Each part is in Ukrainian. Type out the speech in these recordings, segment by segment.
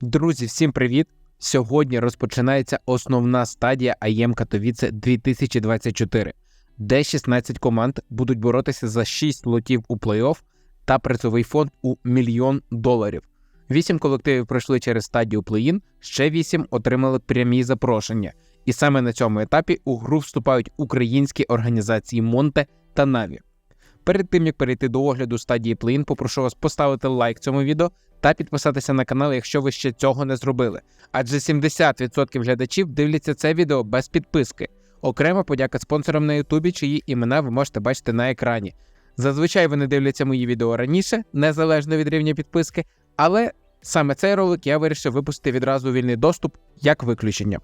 Друзі, всім привіт! Сьогодні розпочинається основна стадія АЄМ Катовіце 2024, де 16 команд будуть боротися за 6 лотів у плей-офф та призовий фонд у мільйон доларів. 8 колективів пройшли через стадію плей-ін, ще 8 отримали прямі запрошення. І саме на цьому етапі у гру вступають українські організації Монте та Наві. Перед тим як перейти до огляду стадії плей-ін, попрошу вас поставити лайк цьому відео та підписатися на канал, якщо ви ще цього не зробили. Адже 70% глядачів дивляться це відео без підписки. Окрема подяка спонсорам на Ютубі, чиї імена ви можете бачити на екрані. Зазвичай вони дивляться мої відео раніше, незалежно від рівня підписки, але саме цей ролик я вирішив випустити відразу вільний доступ як виключення.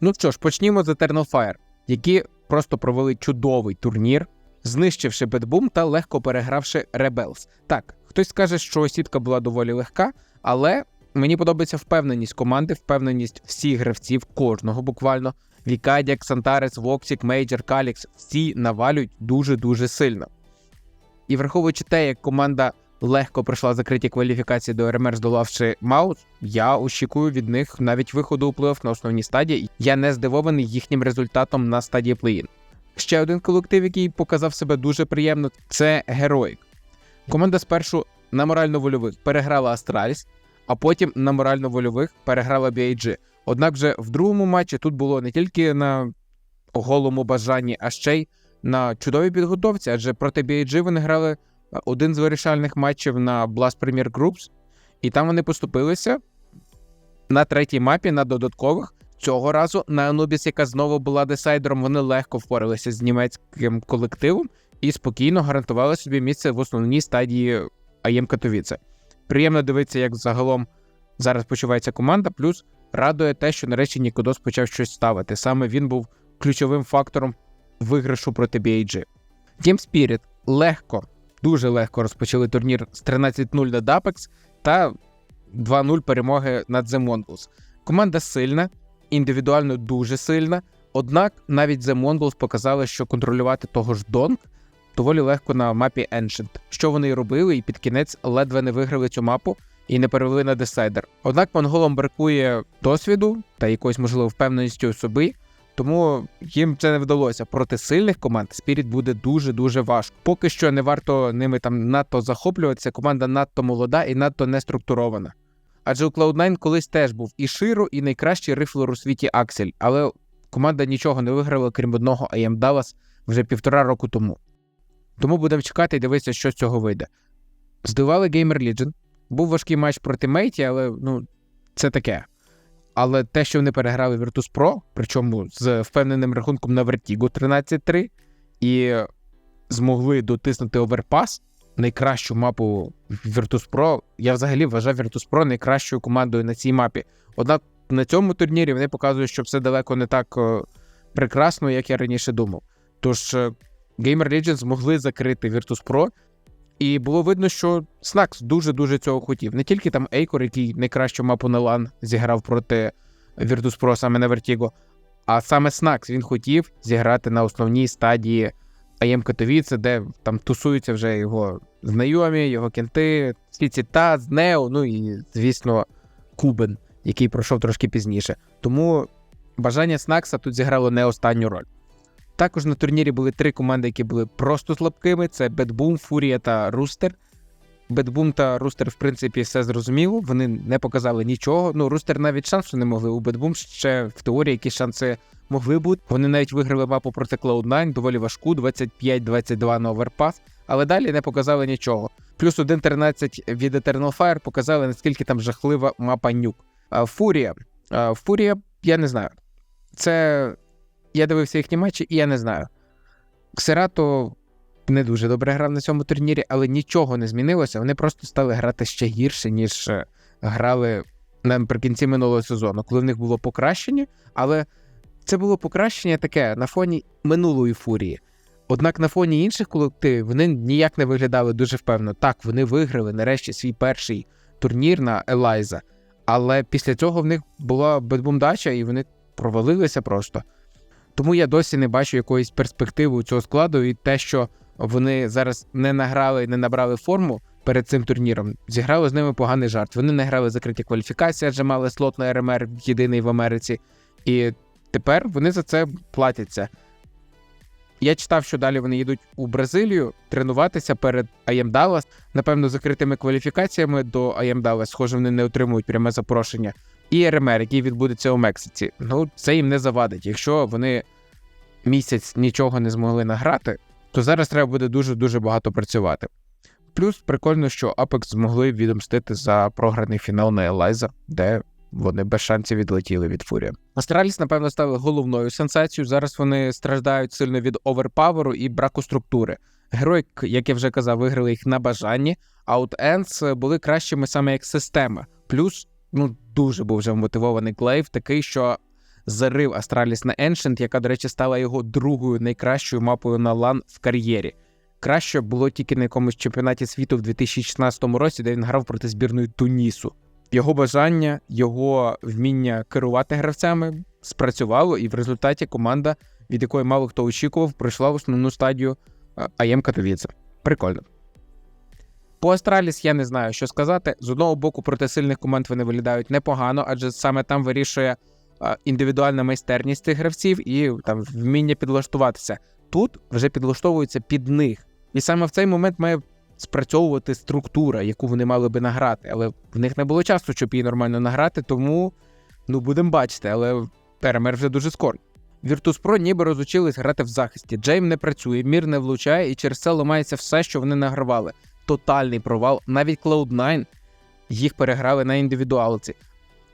Ну що ж, почнімо з Eternal Fire, які просто провели чудовий турнір, знищивши Бетбум та легко перегравши Rebels. Так, хтось скаже, що сітка була доволі легка, але мені подобається впевненість команди, впевненість всіх гравців, кожного буквально. Вікадік, Сантарес, Воксік, Мейджор, Калікс всі навалюють дуже-дуже сильно. І враховуючи те, як команда легко пройшла закриті кваліфікації до РМР, здолавши Маус, я очікую від них навіть виходу у плей-офф на основній стадії. Я не здивований їхнім результатом на стадії плей-ін. Ще один колектив, який показав себе дуже приємно, це Героїк. Команда спершу на морально-вольових переграла Астраліс, а потім на морально-вольових переграла BIG. Однак вже в другому матчі тут було не тільки на голому бажанні, а ще й на чудовій підготовці, адже проти BIG вони грали е, один з вирішальних матчів на Blast Premier Groups, і там вони поступилися на третій мапі на додаткових. Цього разу на Anubis, яка знову була десайдером, вони легко впоралися з німецьким колективом і спокійно гарантували собі місце в основній стадії АЄМ Катовіце. Приємно дивитися, як загалом зараз почувається команда. Плюс радує те, що нарешті Нікодос почав щось ставити. Саме він був ключовим фактором виграшу проти BAG. Team Spirit легко, дуже легко розпочали турнір з 13-0 над Apex та 2-0 перемоги над The Mongols. Команда сильна, індивідуально дуже сильна. Однак навіть The Mongols показали, що контролювати того ж Донг доволі легко на мапі Ancient, що вони і робили, і під кінець ледве не виграли цю мапу і не перевели на десайдер. Однак монголам бракує досвіду та якоїсь можливо впевненості у собі, тому їм це не вдалося. Проти сильних команд Spirit буде дуже дуже важко. Поки що не варто ними там надто захоплюватися. Команда надто молода і надто не структурована. Адже у Cloud9 колись теж був і Широ, і найкращий рифлер у світі Аксель, але команда нічого не виграла, крім одного AM Dallas вже півтора року тому. Тому будемо чекати і дивитися, що з цього вийде. Здивали Gamer Legion. Був важкий матч проти Мейті, але ну, це таке. Але те, що вони переграли Virtus Pro, причому з впевненим рахунком на Vertigo 13-3, і змогли дотиснути оверпас, найкращу мапу Virtus Pro. Я взагалі вважав Virtus Pro найкращою командою на цій мапі. Однак на цьому турнірі вони показують, що все далеко не так е, прекрасно, як я раніше думав. Тож е, Gamer Legends змогли закрити Virtus Pro, і було видно, що Снакс дуже-дуже цього хотів. Не тільки там Ейкор, який найкращу мапу на LAN зіграв проти Virtus Pro саме на Vertigo, а саме Снакс він хотів зіграти на основній стадії АЄМ Катовіце, де там тусуються вже його знайомі, його кенти, Сіціта, Нео, ну і, звісно, Кубен, який пройшов трошки пізніше. Тому бажання Снакса тут зіграло не останню роль. Також на турнірі були три команди, які були просто слабкими: це Бетбум, Фурія та Рустер. Бетбум та Рустер, в принципі, все зрозуміло. Вони не показали нічого. Ну, Рустер навіть шансу не могли. У Бетбум ще в теорії якісь шанси могли бути. Вони навіть виграли мапу проти Cloud9, доволі важку, 25-22 на оверпас, але далі не показали нічого. Плюс 1.13 від Eternal Fire показали, наскільки там жахлива мапа нюк. Фурія. Фурія, я не знаю. Це. Я дивився їхні матчі, і я не знаю. Ксерато не дуже добре грав на цьому турнірі, але нічого не змінилося. Вони просто стали грати ще гірше, ніж е, грали наприкінці минулого сезону, коли в них було покращення, але це було покращення таке на фоні минулої фурії. Однак на фоні інших колективів вони ніяк не виглядали дуже впевнено. Так, вони виграли нарешті свій перший турнір на Елайза, але після цього в них була бедбумдача, і вони провалилися просто. Тому я досі не бачу якоїсь перспективи у цього складу, і те, що вони зараз не награли, не набрали форму, перед цим турніром. Зіграли з ними поганий жарт. Вони не грали закриті кваліфікації, адже мали слот на РМР єдиний в Америці. І тепер вони за це платяться. Я читав, що далі вони їдуть у Бразилію тренуватися перед IM Dallas. Напевно, закритими кваліфікаціями до IM Dallas. Схоже, вони не отримують пряме запрошення. І РМР, який відбудеться у Мексиці. Ну, це їм не завадить. Якщо вони місяць нічого не змогли награти, то зараз треба буде дуже-дуже багато працювати. Плюс прикольно, що Apex змогли відомстити за програний фінал на Елайза, де вони без шансів відлетіли від Фурія. Астраліс, напевно, стали головною сенсацією. Зараз вони страждають сильно від оверпаверу і браку структури. Герої, як я вже казав, виграли їх на бажанні, а от Енс були кращими саме як система. Плюс, ну дуже був вже вмотивований Клейв, такий, що зарив Астраліс на Ancient, яка, до речі, стала його другою найкращою мапою на лан в кар'єрі. Краще було тільки на якомусь чемпіонаті світу в 2016 році, де він грав проти збірної Тунісу. Його бажання, його вміння керувати гравцями спрацювало, і в результаті команда, від якої мало хто очікував, пройшла в основну стадію АЄМ Катовіце. Прикольно. По Астраліс я не знаю, що сказати. З одного боку, проти сильних команд вони виглядають непогано, адже саме там вирішує індивідуальна майстерність цих гравців і там вміння підлаштуватися. Тут вже підлаштовуються під них. І саме в цей момент має спрацьовувати структура, яку вони мали би награти. Але в них не було часу, щоб її нормально награти, тому ну будемо бачити, але РМР вже дуже скоро. Virtus.pro ніби розучились грати в захисті. Джейм не працює, мір не влучає, і через це ламається все, що вони награвали. Тотальний провал. Навіть Cloud9 їх переграли на індивідуалці.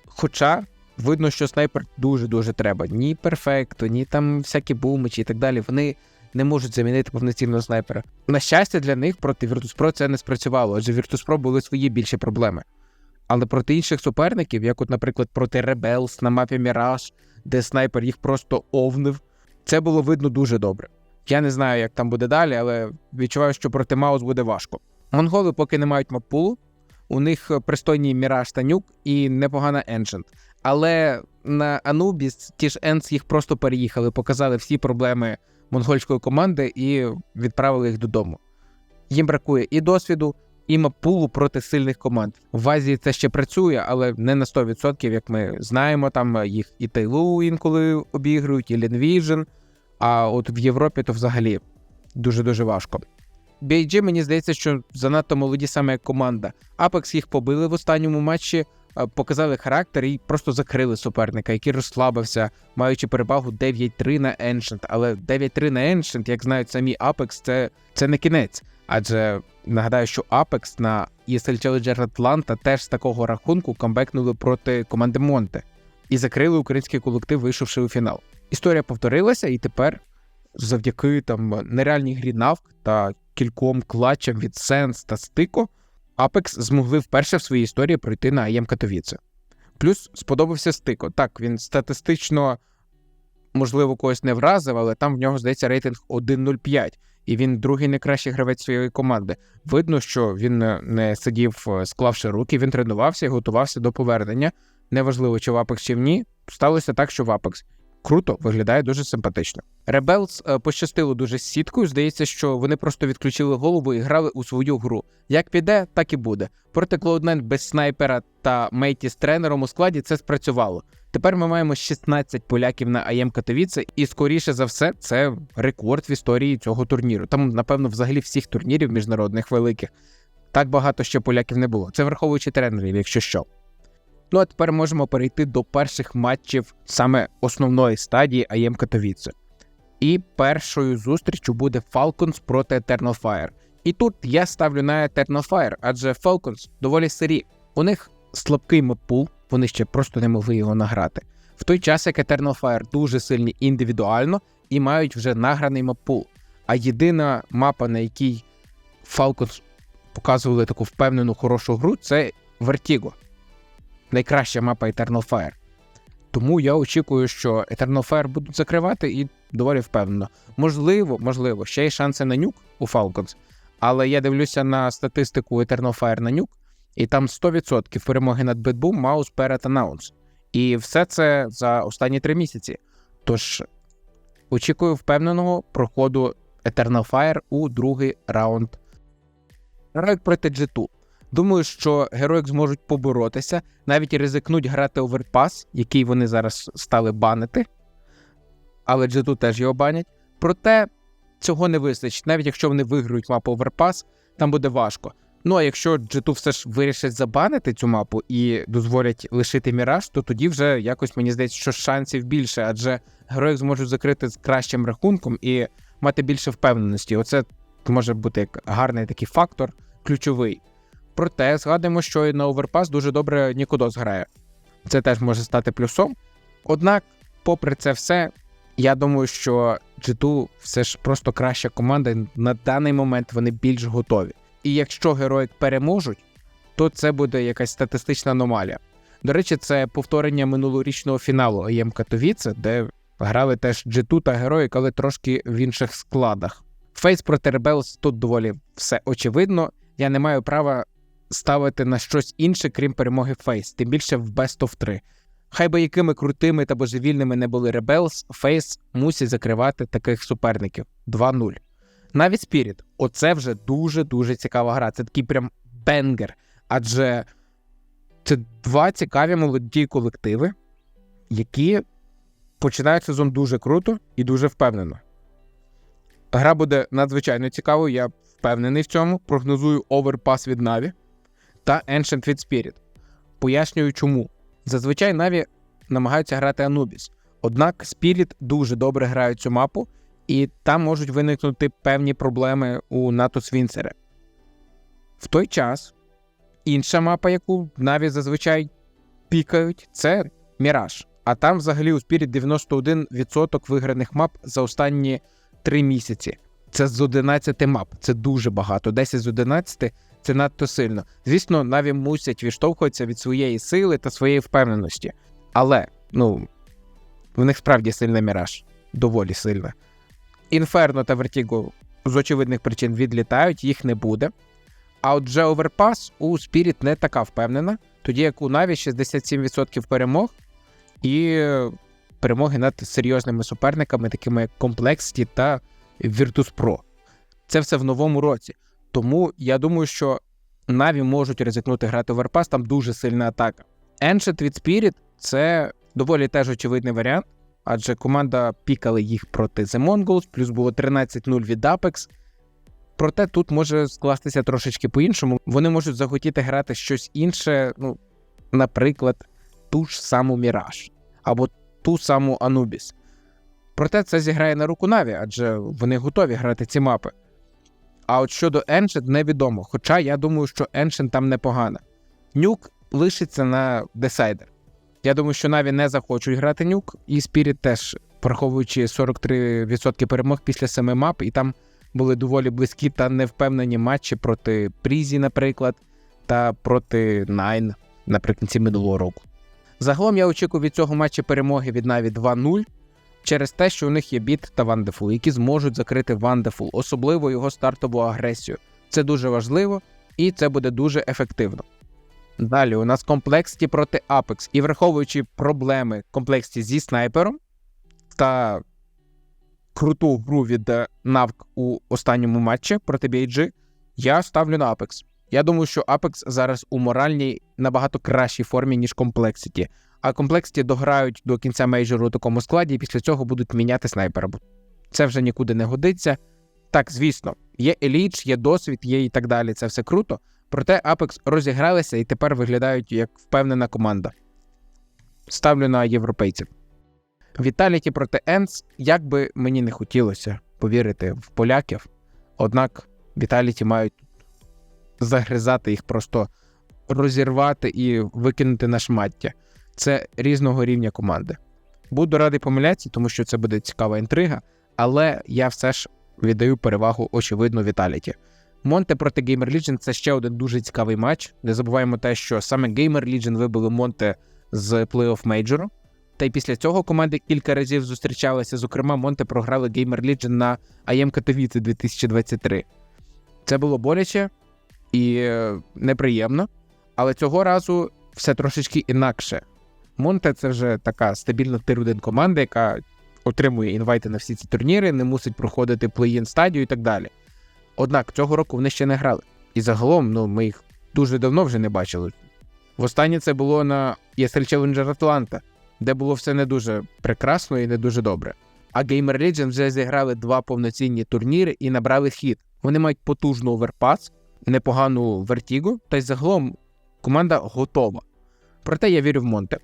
Хоча видно, що снайпер дуже-дуже треба. Ні перфекту, ні там всякі бумичі і так далі. Вони не можуть замінити повноцінного снайпера. На щастя, для них проти Virtus.pro це не спрацювало, адже Virtus.pro були свої більші проблеми. Але проти інших суперників, як, от, наприклад, проти Rebels на мапі Mirage, де снайпер їх просто овнив, це було видно дуже добре. Я не знаю, як там буде далі, але відчуваю, що проти Маус буде важко. Монголи поки не мають маппулу, у них пристойний Міраж та нюк і непогана Ancient. Але на Anubis ті ж Енс їх просто переїхали, показали всі проблеми монгольської команди і відправили їх додому. Їм бракує і досвіду, і мапулу проти сильних команд. В Азії це ще працює, але не на 100%, як ми знаємо. Там їх і Тайлу інколи обігрують, і Лінвіжн. А от в Європі то взагалі дуже-дуже важко. BIG, мені здається, що занадто молоді саме команда. Apex їх побили в останньому матчі. Е, показали характер і просто закрили суперника, який розслабився, маючи перевагу 9-3 на Ancient. Але 9-3 на Ancient, як знають самі Apex, це це не кінець. Адже нагадаю, що Apex на ESL Challenger Atlanta теж з такого рахунку камбекнули проти команди Монте і закрили український колектив, вийшовши у фінал. Історія повторилася, і тепер, завдяки там нереальній грі Навк та кільком клатчам від Сенс та Стико. Apex змогли вперше в своїй історії пройти на АЄМ Катовіце. Плюс сподобався стико. Так, він статистично, можливо, когось не вразив, але там в нього здається рейтинг 1.05, і він другий найкращий гравець своєї команди. Видно, що він не сидів, е, склавши руки, він тренувався і готувався до повернення. Неважливо, чи в Apex, чи в ні. Сталося так, що в Apex. Круто, виглядає дуже симпатично. Rebels е, пощастило дуже з сіткою. Здається, що вони просто відключили голову і грали у свою гру. Як піде, так і буде. Проти Cloud9 без снайпера та мейті з тренером у складі це спрацювало. Тепер ми маємо 16 поляків на АЄМ Катовіце, і скоріше за все, це рекорд в історії цього турніру. Там, напевно, взагалі всіх турнірів міжнародних великих. Так багато ще поляків не було. Це враховуючи тренерів, якщо що. Ну а тепер можемо перейти до перших матчів саме основної стадії АЄМ Катовіце. І першою зустрічю буде Falcons проти Eternal Fire. І тут я ставлю на Eternal Fire, адже Falcons доволі сирі. У них слабкий маппул, вони ще просто не могли його награти. В той час, як Eternal Fire дуже сильні індивідуально і мають вже награний маппул. А єдина мапа, на якій Falcons показували таку впевнену хорошу гру, це Vertigo найкраща мапа Eternal Fire. Тому я очікую, що Eternal Fire будуть закривати і доволі впевнено. Можливо, можливо, ще й шанси на нюк у Falcons, але я дивлюся на статистику Eternal Fire на нюк, і там 100% перемоги над Бетбум, Маус перед Анаунс. І все це за останні три місяці. Тож очікую впевненого проходу Eternal Fire у другий раунд Героїк проти G2. Думаю, що героїк зможуть поборотися, навіть ризикнуть грати оверпас, який вони зараз стали банити. Але G2 теж його банять. Проте цього не вистачить. Навіть якщо вони виграють мапу оверпас, там буде важко. Ну а якщо G2 все ж вирішить забанити цю мапу і дозволять лишити Міраж, то тоді вже якось мені здається, що шансів більше, адже героїк зможуть закрити з кращим рахунком і мати більше впевненості. Оце може бути як гарний такий фактор, ключовий. Проте згадуємо, що і на оверпас дуже добре Нікодос грає. Це теж може стати плюсом. Однак, попри це все, я думаю, що G2 все ж просто краща команда. На даний момент вони більш готові. І якщо героїк переможуть, то це буде якась статистична аномалія. До речі, це повторення минулорічного фіналу АЄМ Катовіце, де грали теж G2 та героїк, але трошки в інших складах. Фейс проти Rebels тут доволі все очевидно. Я не маю права ставити на щось інше, крім перемоги Фейс, тим більше в Best of 3. Хай би якими крутими та божевільними не були Rebels, Фейс мусить закривати таких суперників 2-0. Навіть Spirit, оце вже дуже-дуже цікава гра. Це такий прям бенгер. Адже це два цікаві молоді колективи, які починають сезон дуже круто і дуже впевнено. Гра буде надзвичайно цікавою, я впевнений в цьому. Прогнозую оверпас від Наві та Ancient від Spirit. Пояснюю чому. Зазвичай Наві намагаються грати Anubis. Однак Spirit дуже добре грають цю мапу, і там можуть виникнути певні проблеми у НАТО Свінцере. В той час інша мапа, яку Наві зазвичай пікають, це Міраж. А там взагалі у Spirit 91% виграних мап за останні 3 місяці. Це з 11 мап, це дуже багато. 10 з 11 це надто сильно. Звісно, Наві мусять відштовхуватися від своєї сили та своєї впевненості. Але, ну, в них справді сильний міраж, доволі сильна. Інферно та Вертіго з очевидних причин відлітають, їх не буде. А от вже Overpass у Spirit не така впевнена, тоді як у Наві 67% перемог і перемоги над серйозними суперниками, такими як Complexity та Virtus Pro. Це все в новому році. Тому я думаю, що Наві можуть ризикнути грати в Overpass, там дуже сильна атака. Ancient від Spirit це доволі теж очевидний варіант, адже команда пікали їх проти The Mongols, плюс було 13-0 від Apex. Проте тут може скластися трошечки по-іншому. Вони можуть захотіти грати щось інше, ну, наприклад, ту ж саму Міраж або ту саму Anubis. Проте це зіграє на руку Наві, адже вони готові грати ці мапи. А от щодо Ancient невідомо. Хоча я думаю, що Ancient там непогана. Нюк лишиться на Decider. Я думаю, що Наві не захочуть грати нюк, і Spirit теж, враховуючи 43% перемог після семи мап, і там були доволі близькі та невпевнені матчі проти Прізі, наприклад, та проти Найн наприкінці минулого року. Загалом я очікую від цього матчу перемоги від Наві 2-0 через те, що у них є біт та Вандефул, які зможуть закрити Вандефул, особливо його стартову агресію. Це дуже важливо і це буде дуже ефективно. Далі у нас комплексті проти Apex. І враховуючи проблеми комплексті зі снайпером та круту гру від Навк у останньому матчі проти BG, я ставлю на Apex. Я думаю, що Apex зараз у моральній набагато кращій формі, ніж Complexity. А Complexity дограють до кінця мейджору у такому складі, і після цього будуть міняти снайпера. Це вже нікуди не годиться. Так, звісно, є еліч, є досвід, є і так далі. Це все круто. Проте Apex розігралися і тепер виглядають як впевнена команда. Ставлю на європейців. Віталіті проти Енс, як би мені не хотілося повірити в поляків, однак Віталіті мають загризати їх, просто розірвати і викинути на шмаття. Це різного рівня команди. Буду радий помилятися, тому що це буде цікава інтрига, але я все ж віддаю перевагу очевидно Віталіті. Монте проти Gamer Legion це ще один дуже цікавий матч. Не забуваємо те, що саме Gamer Legion вибили Монте з плей-офф мейджору. Та й після цього команди кілька разів зустрічалися. Зокрема, Монте програли Gamer Legion на АЄМ Катовіці 2023. Це було боляче і неприємно, але цього разу все трошечки інакше. Монте це вже така стабільна тир-1 команда, яка отримує інвайти на всі ці турніри, не мусить проходити плей-ін стадію і так далі. Однак цього року вони ще не грали. І загалом, ну, ми їх дуже давно вже не бачили. Востаннє це було на ESL Challenger Atlanta, де було все не дуже прекрасно і не дуже добре. А Gamer Legion вже зіграли два повноцінні турніри і набрали хід. Вони мають потужну оверпас, непогану вертігу, та й загалом команда готова. Проте я вірю в Монте,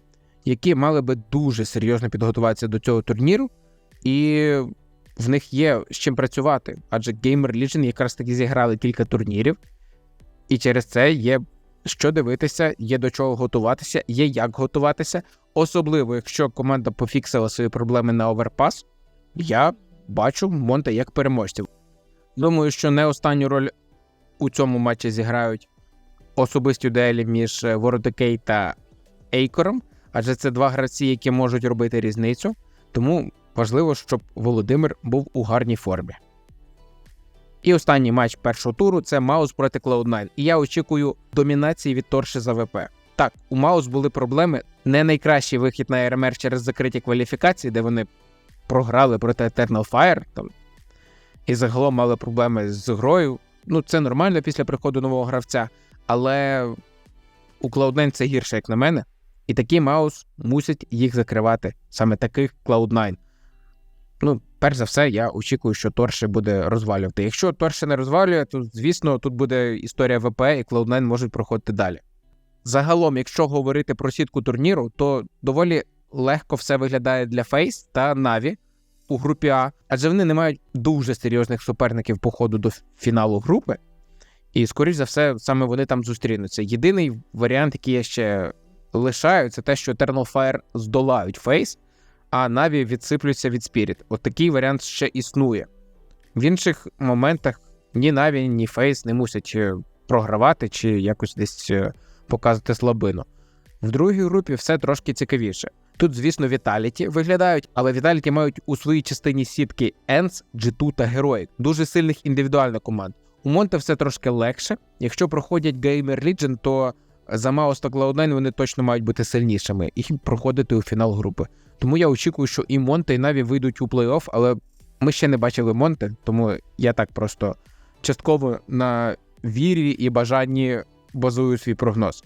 які мали би дуже серйозно підготуватися до цього турніру, і в них є з чим працювати. Адже Gamer Legion якраз таки зіграли кілька турнірів, і через це є що дивитися, є до чого готуватися, є як готуватися. Особливо, якщо команда пофіксила свої проблеми на оверпас, я бачу Монте як переможців. Думаю, що не останню роль у цьому матчі зіграють особисті дуелі між Воротокей та Ейкором, адже це два гравці, які можуть робити різницю. Тому важливо, щоб Володимир був у гарній формі. І останній матч першого туру це Маус проти Cloud9. І я очікую домінації від Торши за ВП. Так, у Маус були проблеми. Не найкращий вихід на РМР через закриті кваліфікації, де вони програли проти Eternal Fire там, і загалом мали проблеми з грою. Ну, це нормально після приходу нового гравця, але у Cloud9 це гірше, як на мене. І такий Маус мусить їх закривати, саме таких Cloud9. Ну, перш за все, я очікую, що Торше буде розвалювати. Якщо Торше не розвалює, то звісно тут буде історія ВП, і Cloud9 можуть проходити далі. Загалом, якщо говорити про сітку турніру, то доволі легко все виглядає для Фейс та Наві у групі А, адже вони не мають дуже серйозних суперників по ходу до фіналу групи. І, скоріш за все, саме вони там зустрінуться. Єдиний варіант, який я ще лишаю, це те, що Eternal Fire здолають Фейс, а Наві відсиплються від Spirit. От такий варіант ще існує. В інших моментах ні Наві, ні Фейс не мусять е, програвати чи якось десь е, показувати слабину. В другій групі все трошки цікавіше. Тут, звісно, Віталіті виглядають, але Віталіті мають у своїй частині сітки Енс, G2 та Героїк. Дуже сильних індивідуальних команд. У Монте все трошки легше. Якщо проходять Gamer Legion, то за Маус та Cloud9 вони точно мають бути сильнішими і проходити у фінал групи. Тому я очікую, що і Монте, і Наві вийдуть у плей-офф, але ми ще не бачили Монте, тому я так просто частково на вірі і бажанні базую свій прогноз.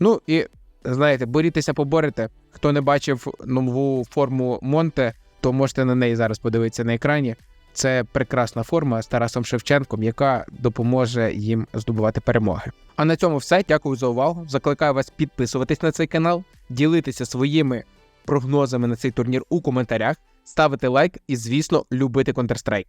Ну і знаєте, борітеся, поборете. Хто не бачив нову форму Монте, то можете на неї зараз подивитися на екрані. Це прекрасна форма з Тарасом Шевченком, яка допоможе їм здобувати перемоги. А на цьому все. Дякую за увагу. Закликаю вас підписуватись на цей канал, ділитися своїми прогнозами на цей турнір у коментарях, ставити лайк і, звісно, любити Counter-Strike.